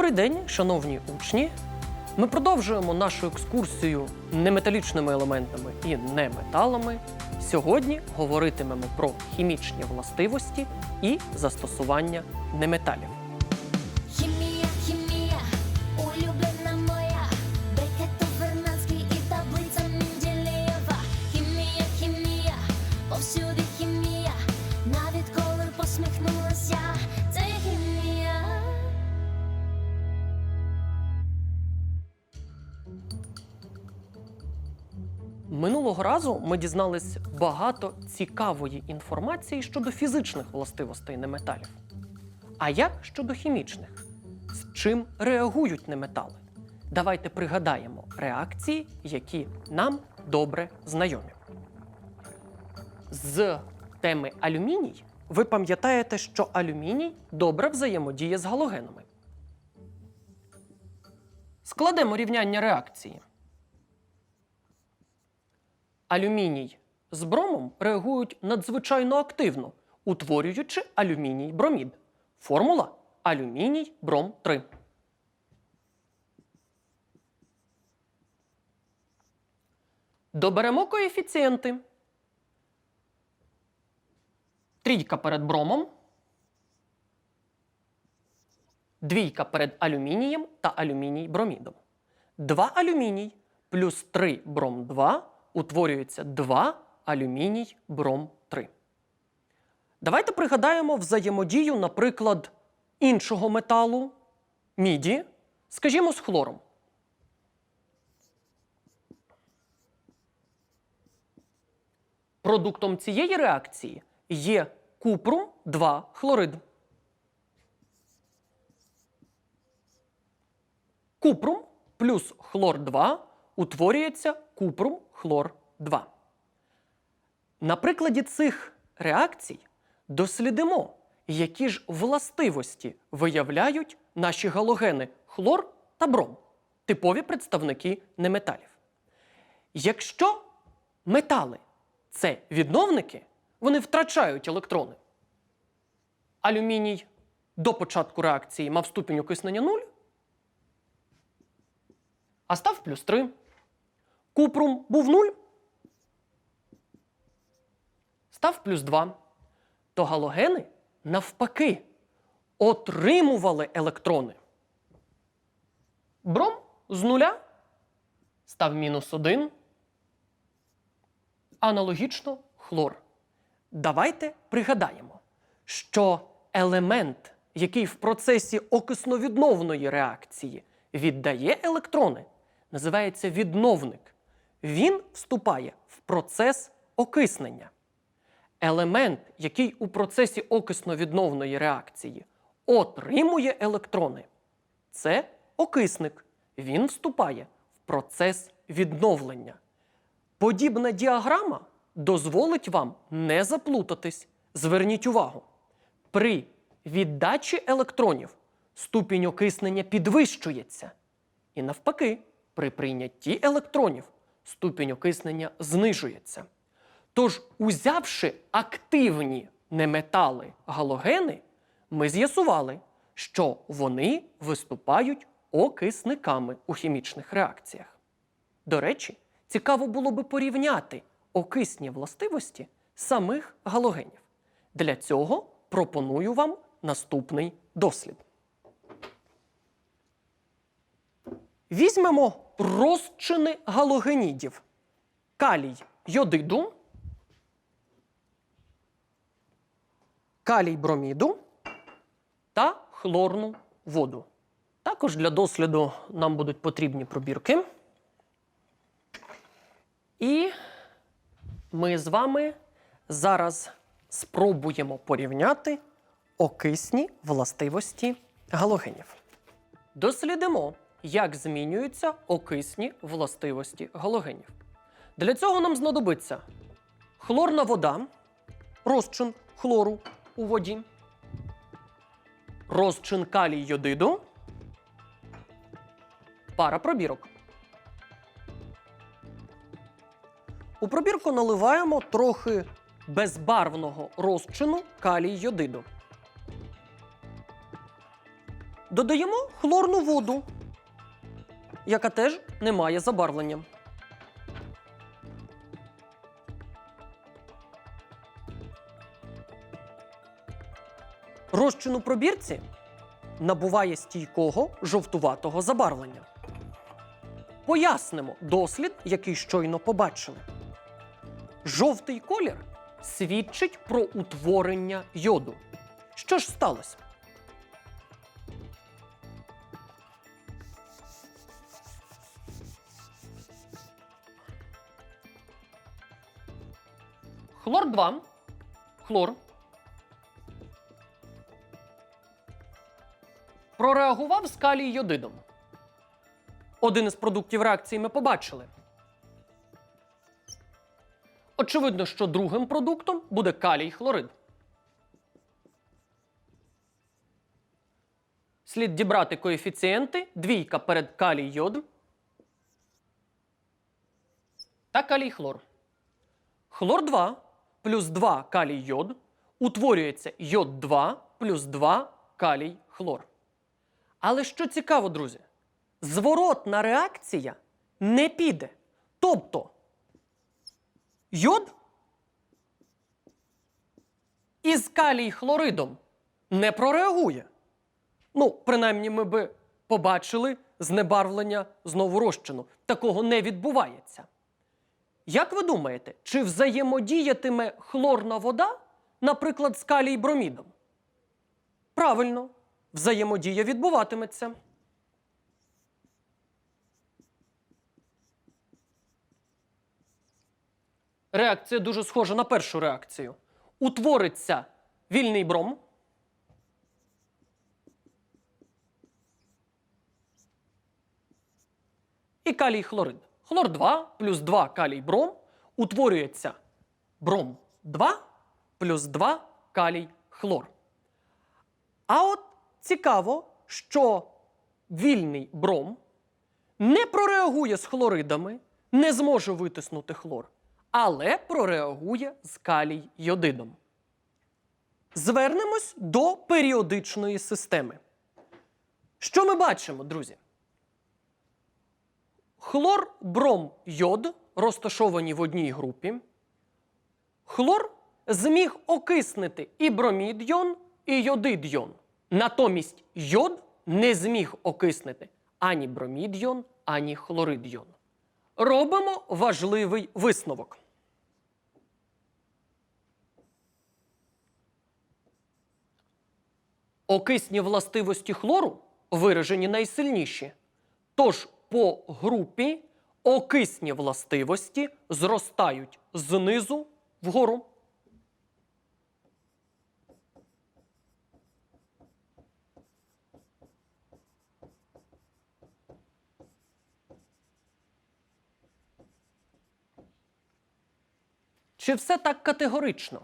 Добрий день, шановні учні! Ми продовжуємо нашу екскурсію неметалічними елементами і неметалами. Сьогодні говоритимемо про хімічні властивості і застосування неметалів. Хімія, хімія, улюблена моя, Бекетов, Вернадський і таблиця Менделєєва. Хімія, хімія, повсюди хімія, навіть коли посміхнулася, Минулого разу ми дізнались багато цікавої інформації щодо фізичних властивостей неметалів. А як щодо хімічних? З чим реагують неметали? Давайте пригадаємо реакції, які нам добре знайомі. З теми алюміній ви пам'ятаєте, що алюміній добре взаємодіє з галогенами. Складемо рівняння реакції. Алюміній з бромом реагують надзвичайно активно, утворюючи алюміній бромід. Формула алюміній бром 3. Доберемо коефіцієнти. Трійка перед бромом. Двійка перед алюмінієм та алюміній бромідом. 2 алюміній плюс 3 бром 2 утворюється 2 алюміній бром 3. Давайте пригадаємо взаємодію, наприклад, іншого металу міді, скажімо, з хлором. Продуктом цієї реакції є купрум 2 хлорид. Купрум плюс хлор 2 утворюється купрум хлор 2. На прикладі цих реакцій дослідимо, які ж властивості виявляють наші галогени хлор та бром, типові представники неметалів. Якщо метали це відновники, вони втрачають електрони. Алюміній до початку реакції мав ступінь окиснення 0, а став плюс 3. Купрум був 0, став плюс 2. То галогени навпаки отримували електрони. Бром з нуля став мінус 1. Аналогічно хлор. Давайте пригадаємо, що елемент, який в процесі окисновідновної реакції віддає електрони, називається відновник. Він вступає в процес окиснення. Елемент, який у процесі окисно-відновної реакції отримує електрони, це окисник. Він вступає в процес відновлення. Подібна діаграма дозволить вам не заплутатись. Зверніть увагу. При віддачі електронів ступінь окиснення підвищується. І навпаки, при прийнятті електронів ступінь окиснення знижується. Тож, узявши активні неметали галогени, ми з'ясували, що вони виступають окисниками у хімічних реакціях. До речі, цікаво було би порівняти окисні властивості самих галогенів. Для цього пропоную вам наступний дослід. Візьмемо розчини галогенідів: калій йодиду, калій броміду та хлорну воду. Також для досліду нам будуть потрібні пробірки. І ми з вами зараз спробуємо порівняти окисні властивості галогенів. Дослідимо, як змінюються окисні властивості галогенів. Для цього нам знадобиться хлорна вода, розчин хлору у воді, розчин калій йодиду, пара пробірок. У пробірку наливаємо трохи безбарвного розчину калій йодиду. додаємо хлорну воду, яка теж не має забарвлення. Розчин у пробірці набуває стійкого жовтуватого забарвлення. Пояснимо дослід, який щойно побачили. Жовтий колір свідчить про утворення йоду. Що ж сталося? Хлор 2. Хлор. Прореагував з калій йодидом. Один із продуктів реакції ми побачили. Очевидно, що другим продуктом буде калій хлорид. Слід дібрати коефіцієнти двійка перед калій йод та калій хлор. Хлор 2 плюс 2 калій йод утворюється йод 2 плюс 2 калій хлор. Але що цікаво, друзі, зворотна реакція не піде. Тобто йод із калій хлоридом не прореагує. Ну, принаймні, ми би побачили знебарвлення знову розчину. Такого не відбувається. Як ви думаєте, чи взаємодіятиме хлорна вода, наприклад, з калій бромідом? Правильно, взаємодія відбуватиметься. Реакція дуже схожа на першу реакцію. Утвориться вільний бром. І калій хлорид. Хлор 2 плюс 2 калій бром утворюється бром 2 плюс 2 калій хлор. А от цікаво, що вільний бром не прореагує з хлоридами, не зможе витиснути хлор, але прореагує з калій йодидом. Звернемось до періодичної системи. Що ми бачимо, друзі? Хлор, бром, йод розташовані в одній групі. Хлор зміг окиснити і бромід йон, і йодид йон. Натомість йод не зміг окиснити ані бромід йон, ані хлорид йон. Робимо важливий висновок. Окисні властивості хлору виражені найсильніші. Тож по групі окисні властивості зростають знизу вгору. Чи все так категорично?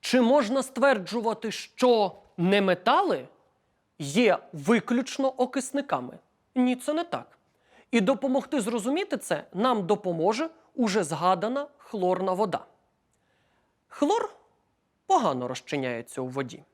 Чи можна стверджувати, що неметали є виключно окисниками? Ні, це не так. І допомогти зрозуміти це нам допоможе уже згадана хлорна вода. Хлор погано розчиняється у воді.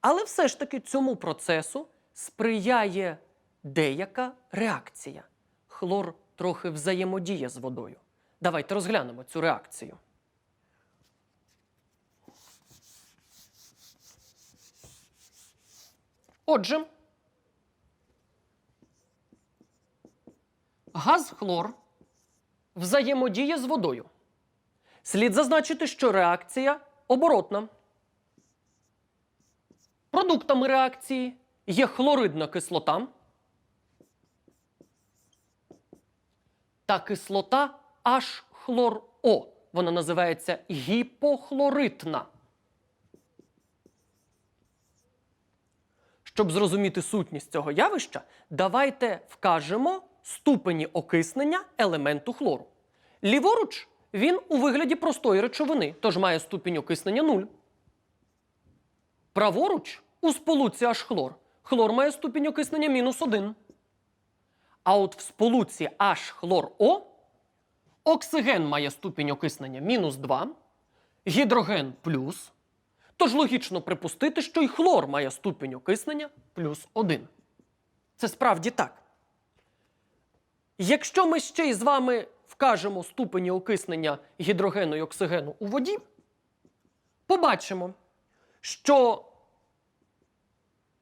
Але все ж таки цьому процесу сприяє деяка реакція. Хлор трохи взаємодіє з водою. Давайте розглянемо цю реакцію. Отже, газ хлор взаємодіє з водою. Слід зазначити, що реакція оборотна. Продуктами реакції є хлоридна кислота та кислота H-хлор-О. Вона називається гіпохлоритна. Щоб зрозуміти сутність цього явища, давайте вкажемо ступені окиснення елементу хлору. Ліворуч він у вигляді простої речовини, тож має ступінь окиснення 0. Праворуч у сполуці H хлор. Хлор має ступінь окиснення мінус 1. А от в сполуці H хлор О оксиген має ступінь окиснення мінус 2, гідроген плюс. Тож логічно припустити, що й хлор має ступінь окиснення плюс 1. Це справді так. Якщо ми ще й з вами вкажемо ступені окиснення гідрогену і оксигену у воді, побачимо, що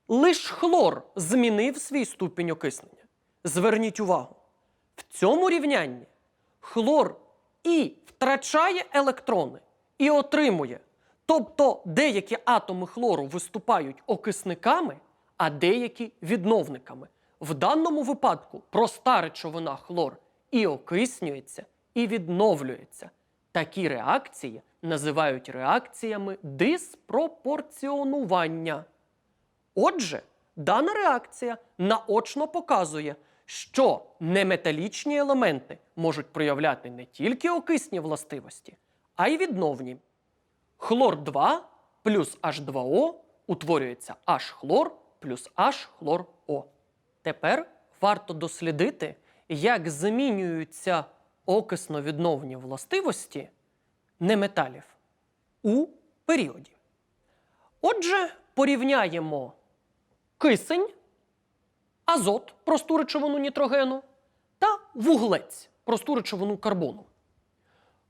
лиш хлор змінив свій ступінь окиснення. Зверніть увагу, в цьому рівнянні хлор і втрачає електрони, і отримує. Тобто деякі атоми хлору виступають окисниками, а деякі відновниками. В даному випадку проста речовина хлор і окиснюється, і відновлюється. Такі реакції називають реакціями диспропорціонування. Отже, дана реакція наочно показує, що неметалічні елементи можуть проявляти не тільки окисні властивості, а й відновні. Хлор 2 плюс H2O утворюється H-хлор плюс H-хлор-О. Тепер варто дослідити, як змінюються окисно-відновні властивості неметалів у періоді. Отже, порівняємо кисень, азот, просту речовину нітрогену, та вуглець, просту речовину карбону.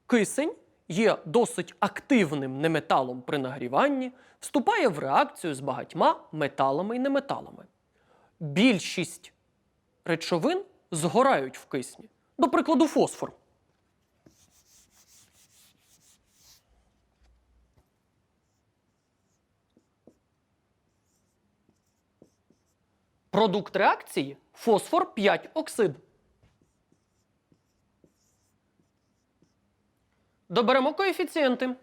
Кисень є досить активним неметалом при нагріванні, вступає в реакцію з багатьма металами і неметалами. Більшість речовин згорають в кисні. До прикладу, фосфор. Продукт реакції фосфор 5 оксид. Доберемо коефіцієнти.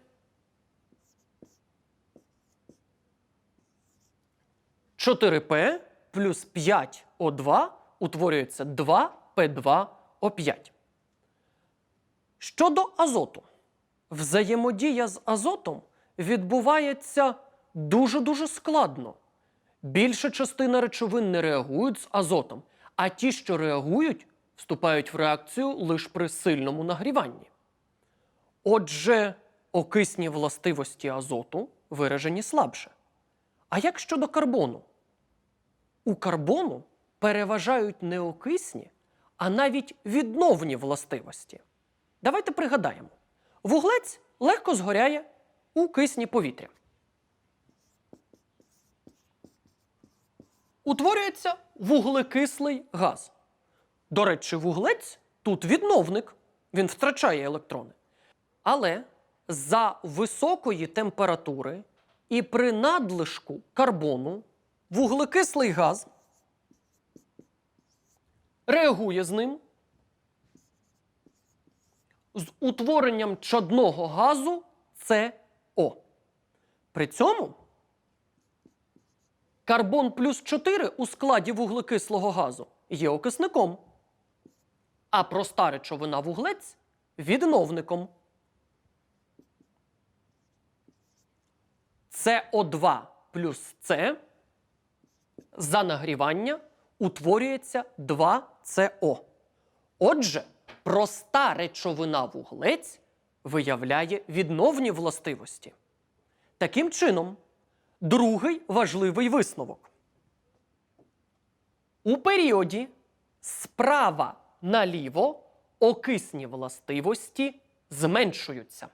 Чотири п плюс 5 О2 утворюється 2П2О5. Щодо азоту. Взаємодія з азотом відбувається дуже-дуже складно. Більша частина речовин не реагують з азотом, а ті, що реагують, вступають в реакцію лише при сильному нагріванні. Отже, окисні властивості азоту виражені слабше. А як щодо карбону? У карбону переважають не окисні, а навіть відновні властивості. Давайте пригадаємо: вуглець легко згоряє у кисні повітря. Утворюється вуглекислий газ. До речі, вуглець тут відновник, він втрачає електрони. Але за високої температури і при надлишку карбону вуглекислий газ реагує з ним з утворенням чадного газу СО. При цьому карбон плюс 4 у складі вуглекислого газу є окисником, а проста речовина вуглець відновником. СО2 плюс С за нагрівання утворюється 2СО. Отже, проста речовина вуглець виявляє відновні властивості. Таким чином, другий важливий висновок. У періоді справа наліво окисні властивості зменшуються.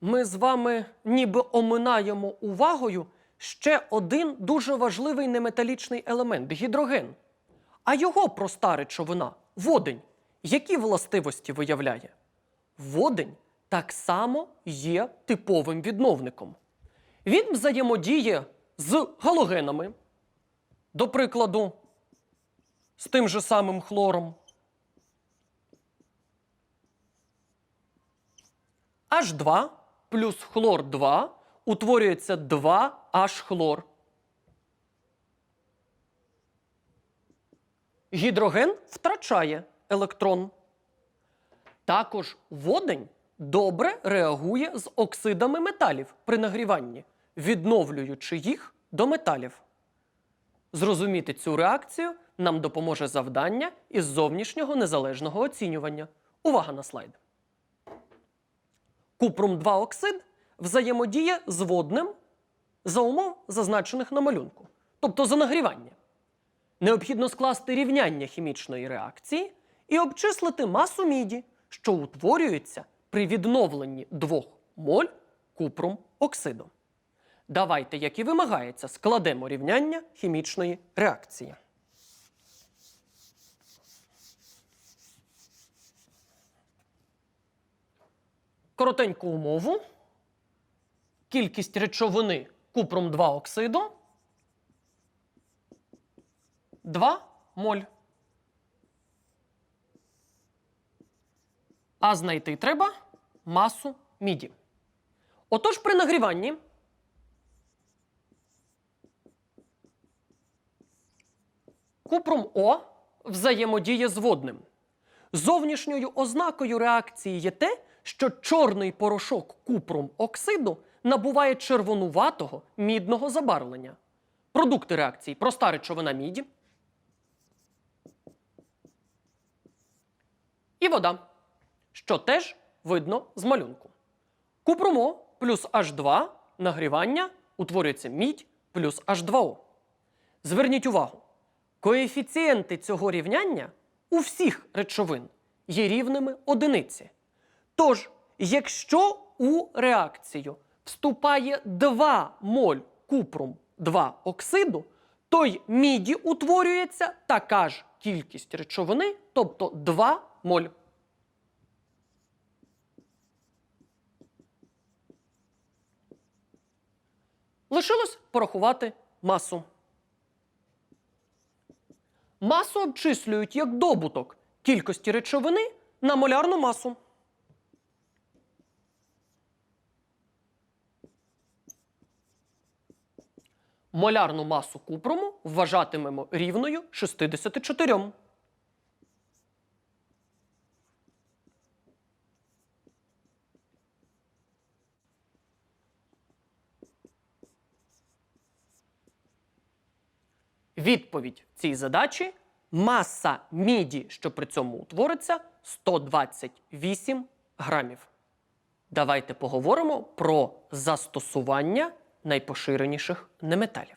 Ми з вами ніби оминаємо увагою ще один дуже важливий неметалічний елемент гідроген. А його проста речовина водень. Які властивості виявляє? Водень так само є типовим відновником. Він взаємодіє з галогенами, до прикладу, з тим же самим хлором. H2 плюс хлор 2 утворюється 2H хлор. Гідроген втрачає електрон. Також водень добре реагує з оксидами металів при нагріванні, відновлюючи їх до металів. Зрозуміти цю реакцію нам допоможе завдання із зовнішнього незалежного оцінювання. Увага на слайд. Купрум 2 оксид взаємодіє з водним за умов, зазначених на малюнку, тобто за нагрівання. Необхідно скласти рівняння хімічної реакції і обчислити масу міді, що утворюється при відновленні 2 моль купрум оксиду. Давайте, як і вимагається, складемо рівняння хімічної реакції. Коротеньку умову. Кількість речовини купром 2 оксиду 2 моль. А знайти треба масу міді. Отож, при нагріванні купром О взаємодіє з водним. Зовнішньою ознакою реакції є те, що чорний порошок купром оксиду набуває червонуватого мідного забарвлення. Продукти реакції проста речовина міді і вода, що теж видно з малюнку. Купром О плюс H2 нагрівання утворюється мідь плюс H2O. Зверніть увагу, коефіцієнти цього рівняння у всіх речовин є рівними одиниці. Тож, якщо у реакцію вступає 2 моль купрум 2 оксиду, то й міді утворюється така ж кількість речовини, тобто 2 моль. Лишилось порахувати масу. Масу обчислюють як добуток кількості речовини на молярну масу. Молярну масу купруму вважатимемо рівною 64. Відповідь цій задачі маса міді, що при цьому утвориться, 128 грамів. Давайте поговоримо про застосування найпоширеніших неметалів.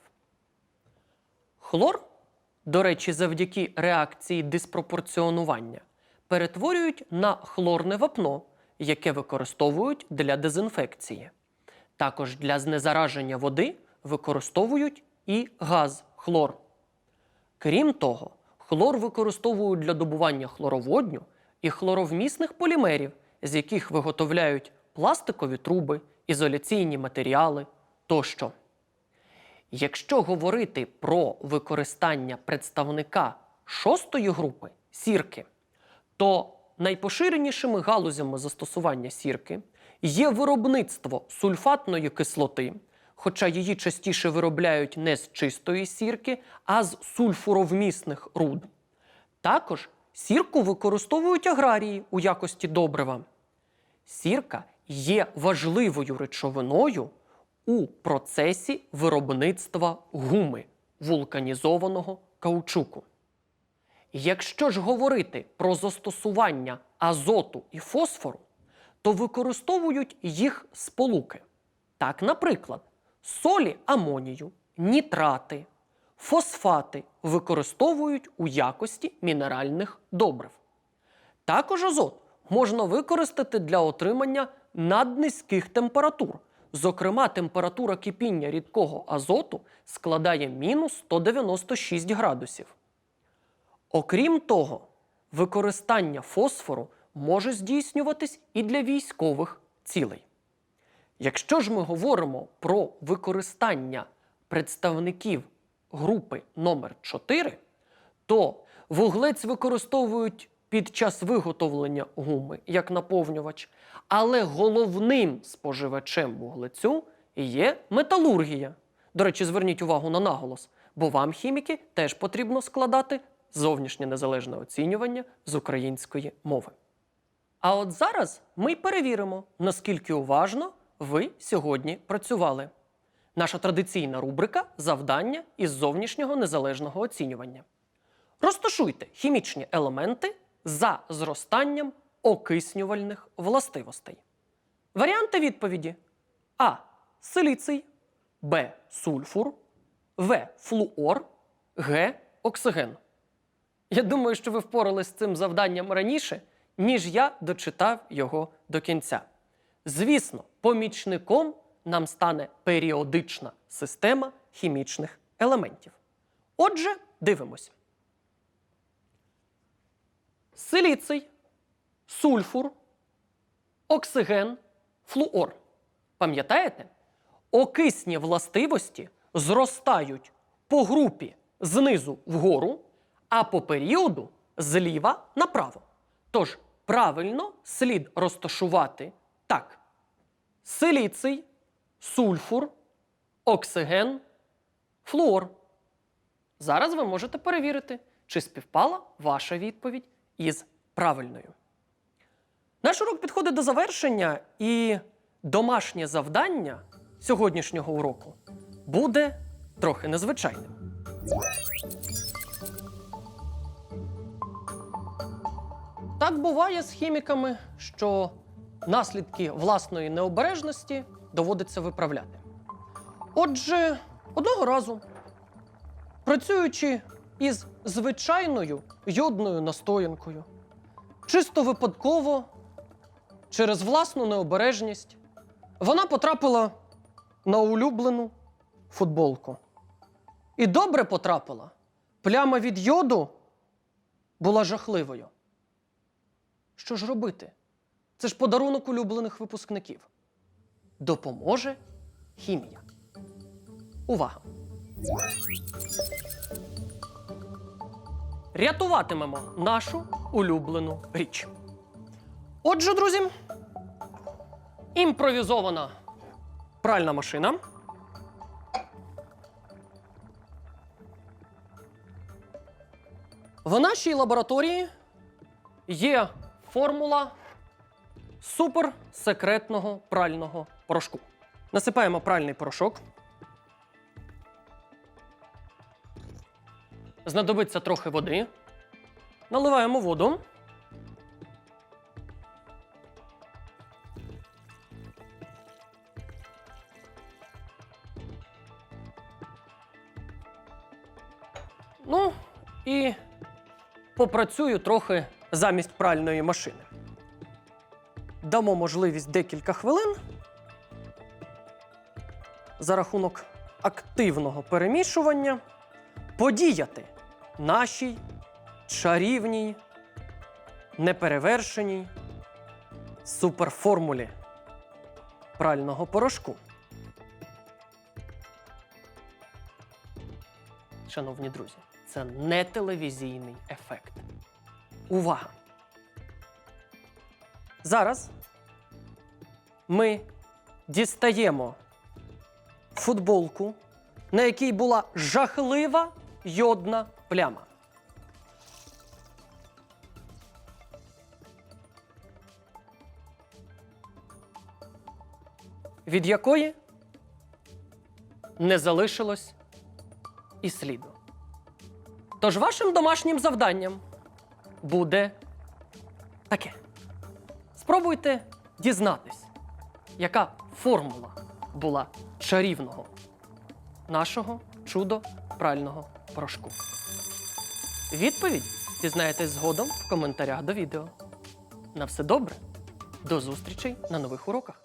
Хлор, до речі, завдяки реакції диспропорціонування, перетворюють на хлорне вапно, яке використовують для дезінфекції. Також для знезараження води використовують і газ хлор. Крім того, хлор використовують для добування хлороводню і хлоровмісних полімерів, з яких виготовляють пластикові труби, ізоляційні матеріали тощо. Якщо говорити про використання представника шостої групи сірки, то найпоширенішими галузями застосування сірки є виробництво сульфатної кислоти, хоча її частіше виробляють не з чистої сірки, а з сульфуровмісних руд. Також сірку використовують аграрії у якості добрива. Сірка є важливою речовиною у процесі виробництва гуми вулканізованого каучуку. Якщо ж говорити про застосування азоту і фосфору, то використовують їх сполуки. Так, наприклад, солі амонію, нітрати, фосфати використовують у якості мінеральних добрив. Також азот можна використати для отримання наднизьких температур. Зокрема, температура кипіння рідкого азоту складає мінус 196 градусів. Окрім того, використання фосфору може здійснюватись і для військових цілей. Якщо ж ми говоримо про використання представників групи номер 4 то вуглець використовують під час виготовлення гуми як наповнювач, але головним споживачем вуглецю є металургія. До речі, зверніть увагу на наголос, бо вам, хіміки, теж потрібно складати зовнішнє незалежне оцінювання з української мови. А от зараз ми перевіримо, наскільки уважно ви сьогодні працювали. Наша традиційна рубрика завдання із зовнішнього незалежного оцінювання. Розташуйте хімічні елементи за зростанням окиснювальних властивостей. Варіанти відповіді: А. Силіций, Б. Сульфур, В. Флуор, Г. Оксиген. Я думаю, що ви впорались з цим завданням раніше, ніж я дочитав його до кінця. Звісно, помічником нам стане періодична система хімічних елементів. Отже, дивимося. Силіций, сульфур, оксиген, флуор. Пам'ятаєте? Окисні властивості зростають по групі знизу вгору, а по періоду зліва направо. Тож правильно слід розташувати так: силіций, сульфур, оксиген, флуор. Зараз ви можете перевірити, чи співпала ваша відповідь із правильною. Наш урок підходить до завершення, і домашнє завдання сьогоднішнього уроку буде трохи незвичайним. Так буває з хіміками, що наслідки власної необережності доводиться виправляти. Отже, одного разу, працюючи із звичайною йодною настоянкою, чисто випадково, через власну необережність, вона потрапила на улюблену футболку. І добре потрапила. Пляма від йоду була жахливою. Що ж робити? Це ж подарунок улюблених випускників. Допоможе хімія. Увага! Рятуватимемо нашу улюблену річ. Отже, друзі, імпровізована пральна машина. В нашій лабораторії є формула суперсекретного прального порошку. Насипаємо пральний порошок. Знадобиться трохи води. Наливаємо воду. Ну, і попрацюю трохи замість пральної машини. Дамо можливість декілька хвилин за рахунок активного перемішування подіяти нашій чарівній, неперевершеній суперформулі прального порошку. Шановні друзі, це не телевізійний ефект. Увага! Зараз ми дістаємо футболку, на якій була жахлива йодна пляма. Від якої не залишилось і сліду. Тож вашим домашнім завданням буде таке. Спробуйте дізнатись, яка формула була чарівного нашого чудо прального порошку. Відповідь дізнаєтесь згодом в коментарях до відео. На все добре. До зустрічей на нових уроках.